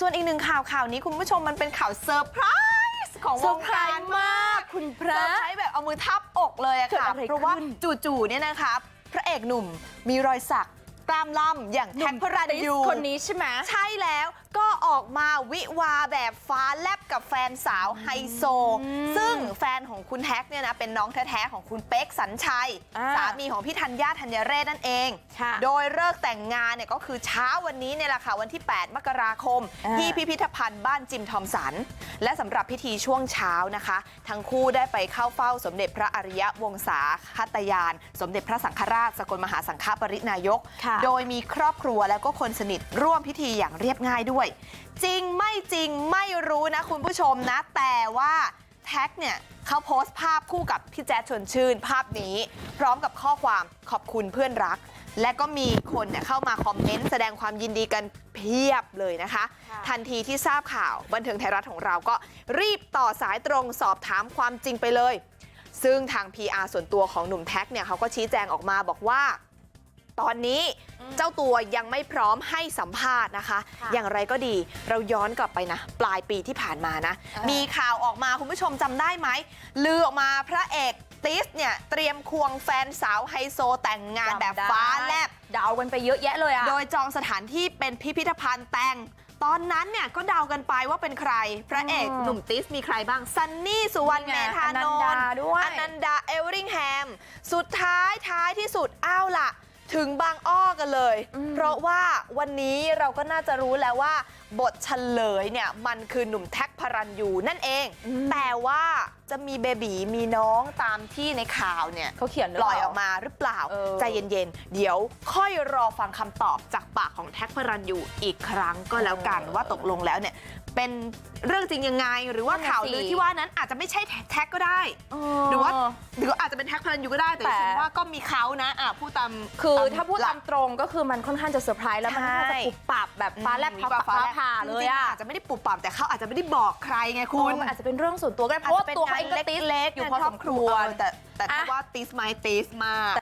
ส่วนอีกหนึ่งข่าวข่าวนี้คุณผู้ชมมันเป็นข่าวเซอร์ไพรส์ของเซวอร์งไพรการส์มากคุณพเซระอร์ไพรส์แบบเอามือทับอกเลยอะค่ะเกิดอะไรเพราะว่าขึ้นจู่ๆเนี่ยนะคะพระเอกหนุ่มมีรอยสักกล้ามล่ำอย่างแท็กพระรันยูคนนี้ใช่ไหมใช่แล้ว ก็ออกมาวิวาแบบฟ้าแลบกับแฟนสาวไฮโซ ซึ่งแฟนของคุณแท็กเนี่ยนะเป็นน้องแท้ๆของคุณเป๊กสัญชัยอ่าสามีของพี่ธัญญาธัญเรศนั่นเองค่ะโดยเลิกษ์แต่งงานเนี่ยก็คือเช้าวันนี้เนี่ยแหละค่ะวันที่ 8 มกราคมอ่าที่พิพิธภัณฑ์บ้านจิมทอมสัน และสำหรับพิธีช่วงเช้านะคะ ทั้งคู่ได้ไปเข้าเฝ้าสมเด็จพระอริยวงศาคตยาน สมเด็จพระสังฆราชสกลมหาสังฆปรินายกค่ะโดยมีครอบครัวแล้วก็คนสนิทร่วมพิธีอย่างเรียบง่ายด้วยจริงไม่จริงไม่รู้นะคุณผู้ชมนะ แต่ว่าแท็กเนี่ยเขาโพสต์ภาพคู่กับพี่แจ๊ดชวนชื่นภาพนี้ พร้อมกับข้อความขอบคุณเพื่อนรัก และก็มีคนเนี่ยเข้ามาคอมเมนต์แสดงความยินดีกันเพียบเลยนะคะค่ะทันทีที่ทราบข่าวบันเทิงไทยรัฐของเราก็รีบต่อสายตรงสอบถามความจริงไปเลย ซึ่งทาง PR ส่วนตัวของหนุ่มแท็กเนี่ยเขาก็ชี้แจงออกมาบอกว่า ตอนนี้เจ้าตัวยังไม่พร้อมให้สัมภาษณ์นะคะค่ะอย่างไรก็ดีเราย้อนกลับไปนะ ปลายปีที่ผ่านมานะอ่ามีมีข่าวออกมาคุณผู้ชมจำได้ไหมลือออกมาพระเอกติสเนี่ยเตรียมควงแฟนสาวไฮโซแต่งงานแบบฟ้าแลบเดากันไปเยอะแยะเลยอะโดยจองสถานที่เป็นพิพิธภัณฑ์แต่งตอนนั้นเนี่ยก็เดากันไปว่าเป็นใคร พระเอกอืมหนุ่มติสมีใครบ้าง ซันนี่สุวรรณนี่เมไงธานอนันดานท์ด้วยอนันดาเอลริงแฮม สุดท้ายท้ายที่สุดอ้าวล่ะ ถึงบางอ้อกันเลยอืมเพราะว่าวันนี้เราก็น่าจะรู้แล้วว่า บทเฉลยเนี่ยมันคือหนุ่มแท็กพระรันยูนั่นเอง แต่ว่าจะมีเบบีมีน้องตามที่ในข่าวเนี่ยเขาเขียนหรืปล่อยเปออกมาหรือเปล่าเออใจเย็นๆ เดี๋ยวค่อยรอฟังคำตอบจากปากของแท็กพระรันยูอีกครั้งก็แล้วกันเออว่าตกลงแล้วเนี่ย เป็นเรื่องจริงยังไง หรือว่านั่นน่ะข่าวลือสิที่ว่านั้นอาจจะไม่ใช่แท็กก็ได้ หรือว่าหรืออาจจะเป็นแท็กพระรันยูก็ได้แต่แต่ฉันว่าก็มีเขานะอะพูดตามคือตมถ้าพูดหลัตากมตรงก็คือมันค่อนข้างจะเซอร์ไพรส์แล้วมันค่อนข้างจะใช่ปุบปับแบบฟ้าแลบอืมฟ้าฟ้าฟ้าแลบผ่าเลยจริงๆอะอาจจะไม่ได้ปุบปับแต่เขาอาจจะไม่ได้บอกใครไงคุคุณณมันอาจจะเป็นเรื่องส่วนตัวก็ได้เพราะว่าตัวเขาเองก็ติดเล็กๆอยู่พอสมควรเออแต่แต่ถ้าอะว่าติสไหมติสมาก